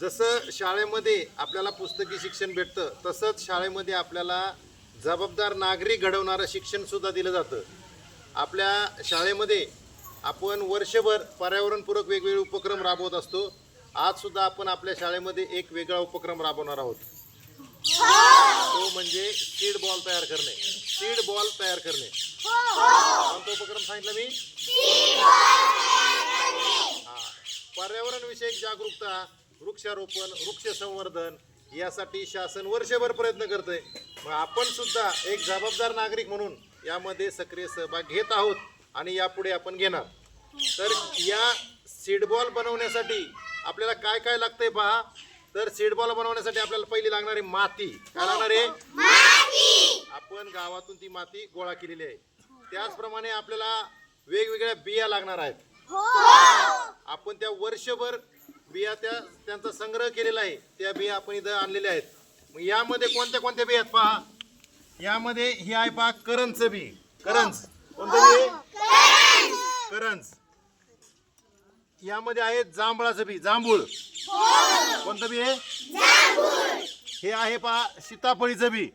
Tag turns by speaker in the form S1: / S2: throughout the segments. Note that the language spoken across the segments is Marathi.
S1: जसं शाळेमध्ये आपल्याला पुस्तकी शिक्षण भेटतं तसंच शाळेमध्ये आपल्याला जबाबदार नागरिक घडवणारं शिक्षण सुद्धा दिलं जातं. आपल्या शाळेमध्ये आपण वर्षभर पर्यावरणपूरक वेगवेगळे उपक्रम राबवत असतो. आज सुद्धा आपण आपल्या शाळेमध्ये एक वेगळा उपक्रम राबवणार आहोत. तो म्हणजे सीड बॉल तयार करणे. सीड बॉल तयार करणे. कोणता उपक्रम सांगितलं मी? हा. पर्यावरण विषयक जागरूकता वृक्षारोपण वृक्ष संवर्धन यासाठी शासन वर्षभर प्रयत्न करतंय. मग आपण सुद्धा एक जबाबदार नागरिक म्हणून यामध्ये सक्रिय सहभाग घेत आहोत आणि यापुढे आपण घेणार. तर या सीडबॉल बनवण्यासाठी आपल्याला काय काय लागतंय पहा. तर सीडबॉल बनवण्यासाठी आपल्याला पहिली लागणारी माती. काय लागणार आहे? आपण गावातून ती माती गोळा केलेली आहे. त्याचप्रमाणे आपल्याला वेगवेगळ्या बिया लागणार आहेत. आपण त्या वर्षभर बिया त्या त्यांचा संग्रह केलेला आहे. त्या बिया आपण इथं आणलेल्या आहेत. मग यामध्ये कोणत्या कोणत्या बिया आहेत पहा. यामध्ये ही आहे पहा करंजचं बी. करंज. कोणतं बी? करंज. यामध्ये आहे जांभळाचं बी. जांभूळ. कोणतं बी आहे? हे आहे पहा सीताफळीचं बी.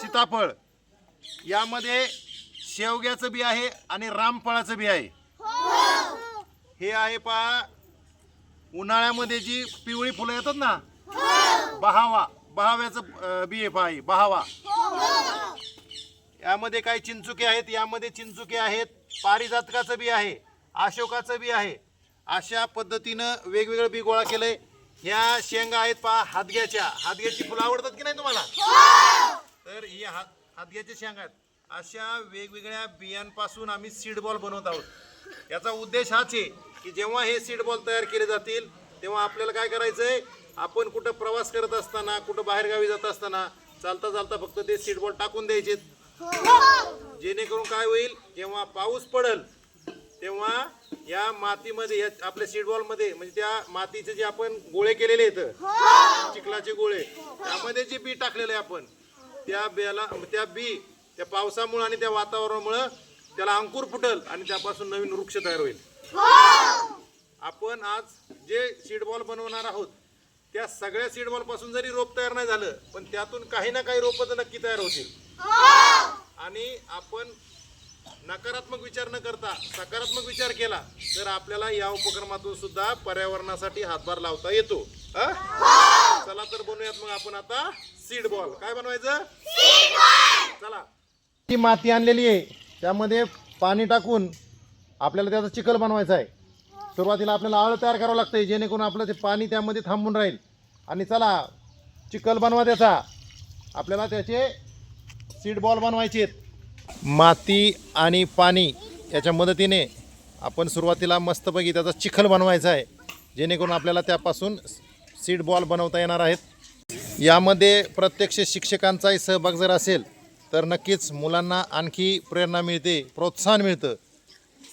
S1: सीताफळ. यामध्ये शेवग्याचं बी आहे आणि रामफळाचं बी आहे. हे आहे पहा उन्हाळ्यामध्ये जी पिवळी फुलं येतात ना? बहावा. बहाव्याचं बी बी आहे बहावा. यामध्ये काही चिंचुके आहेत. यामध्ये चिंचुके आहेत. पारिजातकाचं बी आहे. अशोकाचं बी आहे. अशा पद्धतीनं वेगवेगळं बी गोळा केलंय. ह्या शेंगा आहेत पहा हादग्याच्या. हादग्याची फुलं आवडतात की नाही तुम्हाला? तर ही हात हादग्याच्या शेंगा आहेत. अशा वेगवेगळ्या बियांपासून आम्ही सीड बॉल बनवत आहोत. याचा उद्देश हाच आहे की जेव्हा हे सीड बॉल तयार केले जातील तेव्हा आपल्याला काय करायचं आहे आपण कुठं प्रवास करत असताना कुठं बाहेरगावी जात असताना चालता चालता फक्त ते सीड बॉल टाकून द्यायचे. जेणेकरून काय होईल? जेव्हा पाऊस पडल तेव्हा या मातीमध्ये या आपल्या सीडबॉलमध्ये म्हणजे त्या मातीचे जे आपण गोळे केलेले आहेत चिखलाचे गोळे त्यामध्ये जे बी टाकलेले आहे आपण त्या बियाला त्या बी त्या पावसामुळं आणि त्या वातावरणामुळं त्याला अंकुर फुटल आणि त्यापासून नवीन वृक्ष तयार होईल. आपण आज जे सीडबॉल बनवणार आहोत त्या सगळ्या सीडबॉलपासून जरी रोप तयार नाही झालं पण त्यातून काही ना काही रोपं तर नक्की तयार होतील. आणि आपण नकारात्मक विचार न करता सकारात्मक विचार केला तर आपल्याला या उपक्रमातून सुद्धा पर्यावरणासाठी हातभार लावता येतो. हा? चला तर बनवूयात मग आपण आता सीड बॉल काय बनवायचं? चला. ती माती आणलेली आहे. त्यामध्ये पाणी टाकून आपल्याला त्याचा चिखल बनवायचा आहे. सुरुवातीला आपल्याला आळ तयार करावं लागतं जेणेकरून आपलं ते पाणी त्यामध्ये थांबून राहील. आणि चला चिखल बनवा त्याचा. आपल्याला त्याचे सीड बॉल बनवायचे आहेत. माती आणि पाणी याच्या मदतीने आपण सुरुवातीला मस्तपैकी त्याचा चिखल बनवायचा आहे. जेणेकरून आपल्याला त्यापासून सीड बॉल बनवता येणार आहेत. यामध्ये प्रत्यक्ष शिक्षकांचाही सहभाग जर असेल तर नक्कीच मुलांना आणखी प्रेरणा मिळते प्रोत्साहन मिळतं.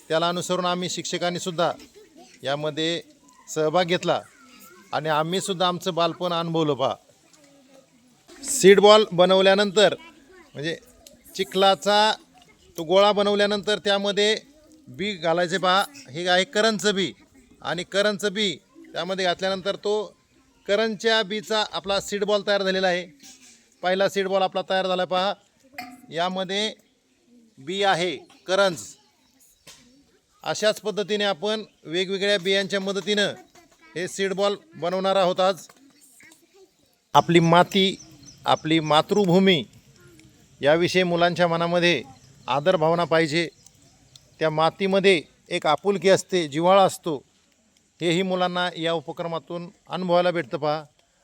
S1: त्याला अनुसरून आम्ही शिक्षकांनी सुद्धा यामध्ये सहभाग घेतला. आणि आम्ही सुद्धा आमचं बालपण अनुभवलं पहा. सीड बॉल बनवल्यानंतर म्हणजे चिखलाचा तो गोळा बनवल्यानंतर त्यामध्ये बी घालायचे पहा. हे आहे करंचं बी. आणि करंचं बी त्यामध्ये घातल्यानंतर तो करंच्या बीचा आपला सीड बॉल तयार झालेला आहे. पहिला सीड बॉल आपला तयार झाला पहा. यामध्ये बी आहे करंज. अशाच पद्धतीने आपण वेगवेगळ्या बियांच्या मदतीनं हे सीड बॉल बनवणार आहोत आज. आपली माती आपली मातृभूमी याविषयी मुलांच्या मनामध्ये आदरभावना पाहिजे. त्या मातीमध्ये एक आपुलकी असते जिव्हाळा असतो. हेही मुलांना या उपक्रमातून अनुभवायला भेटतं पहा.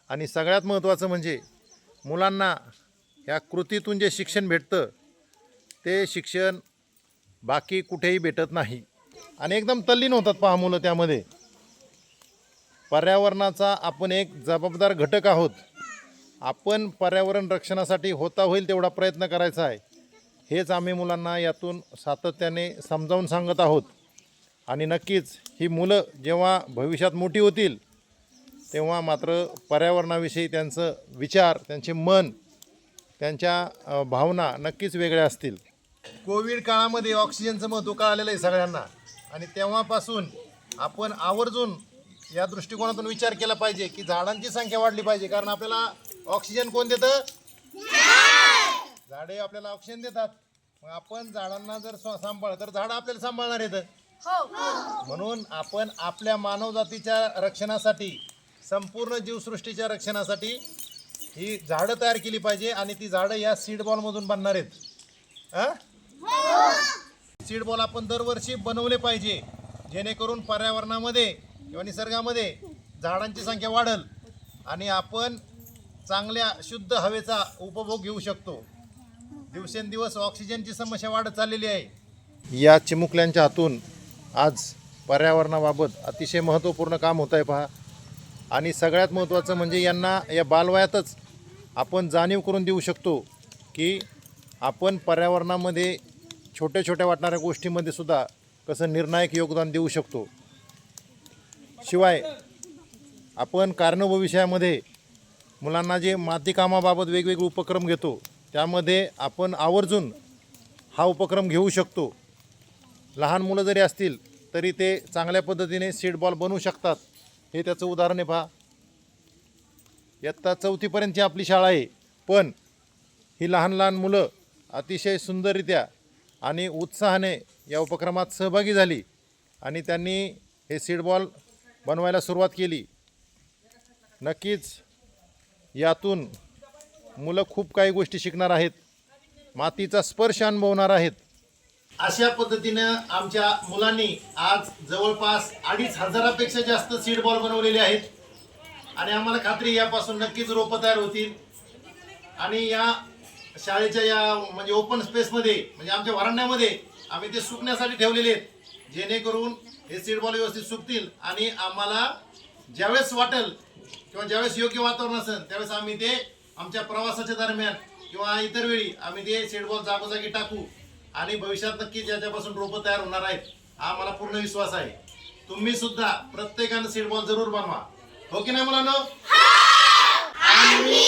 S1: आणि सगळ्यात महत्त्वाचं म्हणजे मुलांना ह्या कृतीतून जे शिक्षण भेटतं ते शिक्षण बाकी कुठेही भेटत नाही. आणि एकदम तल्लीन होतात पहा मुलं त्यामध्ये. पर्यावरणाचा आपण एक जबाबदार घटक आहोत. आपण पर्यावरण रक्षणासाठी होता होईल तेवढा प्रयत्न करायचा आहे. हेच आम्ही मुलांना यातून सातत्याने समजावून सांगत आहोत. आणि नक्कीच ही मुलं जेव्हा भविष्यात मोठी होतील तेव्हा मात्र पर्यावरणाविषयी त्यांचं विचार त्यांचे मन त्यांच्या भावना नक्कीच वेगळ्या असतील. कोविड काळामध्ये ऑक्सिजनचं महत्त्व कळालेलं आहे सगळ्यांना. आणि तेव्हापासून आपण आवर्जून या दृष्टिकोनातून विचार केला पाहिजे की झाडांची संख्या वाढली पाहिजे. कारण आपल्याला ऑक्सिजन कोण देतं? झाडे आपल्याला ऑक्सिजन देतात. मग आपण झाडांना जर सांभाळ तर झाडं आपल्याला सांभाळणार येतं म्हणून आपण आपल्या मानवजातीच्या रक्षणासाठी संपूर्ण जीवसृष्टीच्या रक्षणासाठी ही झाडं तयार केली पाहिजे आणि ती झाडं या सीड बॉलमधून बनणार आहेत. हा? सीड बॉल आपण दरवर्षी बनवले पाहिजे. जेणेकरून पर्यावरणामध्ये किंवा निसर्गामध्ये झाडांची संख्या वाढल आणि आपण चांगल्या शुद्ध हवेचा उपभोग घेऊ शकतो. दिवसेंदिवस ऑक्सिजनची समस्या वाढत चाललेली आहे. या चिमुकल्यांच्या हातून आज पर्यावरणाबाबत अतिशय महत्त्वपूर्ण काम होत आहे पहा. आणि सगळ्यात महत्त्वाचं म्हणजे यांना या बालवयातच आपण जाणीव करून देऊ शकतो की आपण पर्यावरणामध्ये छोट्या छोट्या वाटणाऱ्या गोष्टीमध्ये सुद्धा कसं निर्णायक योगदान देऊ शकतो. शिवाय आपण कारणव विषयामध्ये मुलांना जे मातीकामाबाबत वेगवेगळे उपक्रम घेतो त्यामध्ये आपण आवर्जून हा उपक्रम घेऊ शकतो. लहान मुलं जरी असतील तरी ते चांगल्या पद्धतीने सीड बॉल बनवू शकतात. हे त्याचं उदाहरण आहे पहा. इयत्ता चौथीपर्यंतची आपली शाळा आहे पण ही लहान लहान मुलं अतिशय सुंदररित्या आणि उत्साहाने या उपक्रमात सहभागी झाली आणि त्यांनी हे सीडबॉल बनवायला सुरुवात केली. नक्कीच यातून मुलं खूप काही गोष्टी शिकणार आहेत मातीचा स्पर्श अनुभवणार आहेत. अशा पद्धतीनं आमच्या मुलांनी आज जवळपास अडीच हजारापेक्षा जास्त सीड बॉल बनवलेले आहेत. आणि आम्हाला खात्री यापासून नक्कीच रोपं तयार होतील. आणि या शाळेच्या या म्हणजे ओपन स्पेसमध्ये म्हणजे आमच्या वरांड्यामध्ये आम्ही ते सुकण्यासाठी ठेवलेले आहेत. जेणेकरून हे सीड बॉल व्यवस्थित सुकतील आणि आम्हाला ज्यावेळेस वाटेल किंवा ज्यावेळेस योग्य वातावरण असेल त्यावेळेस आम्ही ते आमच्या प्रवासाच्या दरम्यान किंवा इतर वेळी आम्ही ते सीड बॉल जागोजागी टाकू आणि भविष्यात नक्कीच याच्यापासून रोपं तयार होणार आहेत हा मला पूर्ण विश्वास आहे. तुम्ही सुद्धा प्रत्येकानं सीड बॉल जरूर बनवा. हो की नाही मुलांना?
S2: आम्ही